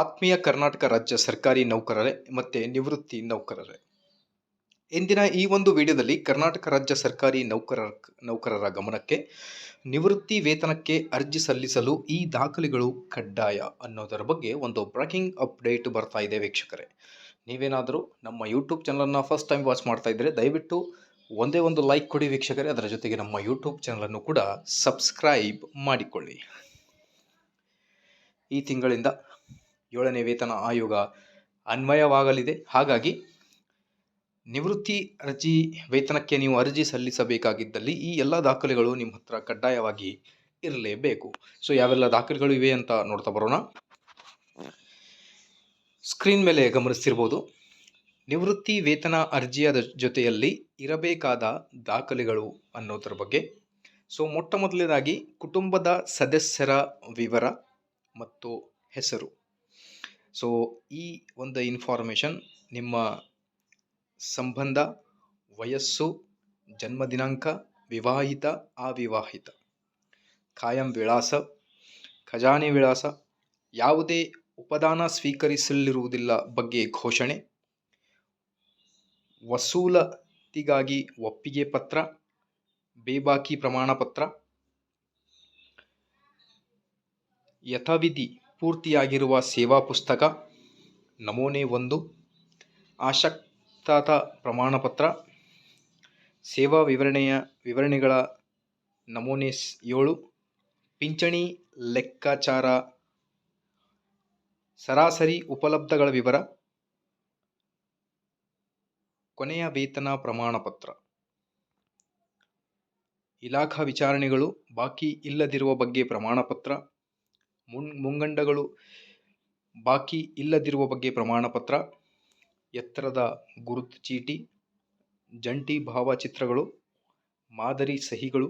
ಆತ್ಮೀಯ ಕರ್ನಾಟಕ ರಾಜ್ಯ ಸರ್ಕಾರಿ ನೌಕರರೇ ಮತ್ತು ನಿವೃತ್ತಿ ನೌಕರರೇ. ಇಂದಿನ ಈ ಒಂದು ವಿಡಿಯೋದಲ್ಲಿ ಕರ್ನಾಟಕ ರಾಜ್ಯ ಸರ್ಕಾರಿ ನೌಕರರ ನೌಕರರ ಗಮನಕ್ಕೆ, ನಿವೃತ್ತಿ ವೇತನಕ್ಕೆ ಅರ್ಜಿ ಸಲ್ಲಿಸಲು ಈ ದಾಖಲೆಗಳು ಕಡ್ಡಾಯ ಅನ್ನೋದರ ಬಗ್ಗೆ ಒಂದು ಬ್ರೇಕಿಂಗ್ ಅಪ್ಡೇಟ್ ಬರ್ತಾ ಇದೆ ವೀಕ್ಷಕರೇ. ನೀವೇನಾದರೂ ನಮ್ಮ ಯೂಟ್ಯೂಬ್ ಚಾನಲನ್ನು ಫಸ್ಟ್ ಟೈಮ್ ವಾಚ್ ಮಾಡ್ತಾ ಇದ್ದರೆ ದಯವಿಟ್ಟು ಒಂದೇ ಒಂದು ಲೈಕ್ ಕೊಡಿ ವೀಕ್ಷಕರೇ. ಅದರ ಜೊತೆಗೆ ನಮ್ಮ ಯೂಟ್ಯೂಬ್ ಚಾನಲನ್ನು ಕೂಡ ಸಬ್ಸ್ಕ್ರೈಬ್ ಮಾಡಿಕೊಳ್ಳಿ. ಈ ತಿಂಗಳಿಂದ ಏಳನೇ ವೇತನ ಆಯೋಗ ಅನ್ವಯವಾಗಲಿದೆ. ಹಾಗಾಗಿ ನಿವೃತ್ತಿ ಅರ್ಜಿ ವೇತನಕ್ಕೆ ನೀವು ಅರ್ಜಿ ಸಲ್ಲಿಸಬೇಕಾಗಿದ್ದಲ್ಲಿ ಈ ಎಲ್ಲ ದಾಖಲೆಗಳು ನಿಮ್ಮ ಹತ್ರ ಕಡ್ಡಾಯವಾಗಿ ಇರಲೇಬೇಕು. ಸೊ ಯಾವೆಲ್ಲ ದಾಖಲೆಗಳು ಇವೆ ಅಂತ ನೋಡ್ತಾ ಬರೋಣ. ಸ್ಕ್ರೀನ್ ಮೇಲೆ ಗಮನಿಸ್ತಿರ್ಬೋದು. ನಿವೃತ್ತಿ ವೇತನ ಅರ್ಜಿಯ ಜೊತೆಯಲ್ಲಿ ಇರಬೇಕಾದ ದಾಖಲೆಗಳು ಅನ್ನೋದ್ರ ಬಗ್ಗೆ. ಸೊ ಮೊಟ್ಟ ಮೊದಲನೇದಾಗಿ ಕುಟುಂಬದ ಸದಸ್ಯರ ವಿವರ ಮತ್ತು ಹೆಸರು. ಸೊ ಈ ಒಂದು ಇನ್ಫಾರ್ಮೇಷನ್ ನಿಮ್ಮ ಸಂಬಂಧ, ವಯಸ್ಸು ಜನ್ಮ ದಿನಾಂಕ ವಿವಾಹಿತ, ಅವಿವಾಹಿತ. ಕಾಯಂ ವಿಳಾಸ, ಖಜಾನೆ ವಿಳಾಸ, ಯಾವುದೇ ಉಪದಾನ ಸ್ವೀಕರಿಸಲಿರುವುದಿಲ್ಲ ಬಗ್ಗೆ ಘೋಷಣೆ, ವಸೂಲತಿಗಾಗಿ ಒಪ್ಪಿಗೆ ಪತ್ರ, ಬೇಬಾಕಿ ಪ್ರಮಾಣ ಪತ್ರ ಯಥಾವಿಧಿ ಪೂರ್ತಿಯಾಗಿರುವ ಸೇವಾ ಪುಸ್ತಕ, ನಮೂನೆ ಒಂದು ಆಸಕ್ತತಾ ಪ್ರಮಾಣಪತ್ರ, ಸೇವಾ ವಿವರಣೆಯ ವಿವರಣೆಗಳ ನಮೂನೆ ಏಳು, ಪಿಂಚಣಿ ಲೆಕ್ಕಾಚಾರ, ಸರಾಸರಿ ಉಪಲಬ್ಧಗಳ ವಿವರ, ಕೊನೆಯ ವೇತನ ಪ್ರಮಾಣಪತ್ರ. ಇಲಾಖಾ ವಿಚಾರಣೆಗಳು ಬಾಕಿ ಇಲ್ಲದಿರುವ ಬಗ್ಗೆ ಪ್ರಮಾಣಪತ್ರ ಮುನ್ ಮುಂಗಂಡಗಳು ಬಾಕಿ ಇಲ್ಲದಿರುವ ಬಗ್ಗೆ ಪ್ರಮಾಣಪತ್ರ, ಎತ್ತರದ ಗುರುತು ಚೀಟಿ, ಜಂಟಿ ಭಾವಚಿತ್ರಗಳು, ಮಾದರಿ ಸಹಿಗಳು,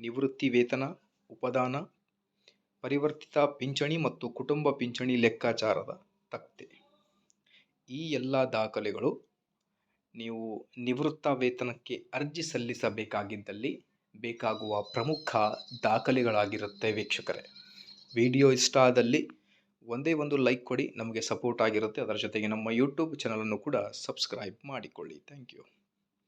ನಿವೃತ್ತಿ ವೇತನ, ಉಪದಾನ, ಪರಿವರ್ತಿತ ಪಿಂಚಣಿ ಮತ್ತು ಕುಟುಂಬ ಪಿಂಚಣಿ ಲೆಕ್ಕಾಚಾರದ ತಕ್ತೆ. ಈ ಎಲ್ಲ ದಾಖಲೆಗಳು ನೀವು ನಿವೃತ್ತ ವೇತನಕ್ಕೆ ಅರ್ಜಿ ಸಲ್ಲಿಸಬೇಕಾಗಿದ್ದಲ್ಲಿ ಬೇಕಾಗುವ ಪ್ರಮುಖ ದಾಖಲೆಗಳಾಗಿರುತ್ತೆ ವೀಕ್ಷಕರೇ. ವಿಡಿಯೋ ಇಷ್ಟ ಆದಲ್ಲಿ ಒಂದೇ ಒಂದು ಲೈಕ್ ಕೊಡಿ, ನಮಗೆ ಸಪೋರ್ಟ್ ಆಗಿರುತ್ತೆ. ಅದರ ಜೊತೆಗೆ ನಮ್ಮ ಯೂಟ್ಯೂಬ್ ಚಾನಲನ್ನು ಕೂಡ ಸಬ್ಸ್ಕ್ರೈಬ್ ಮಾಡಿಕೊಳ್ಳಿ. Thank you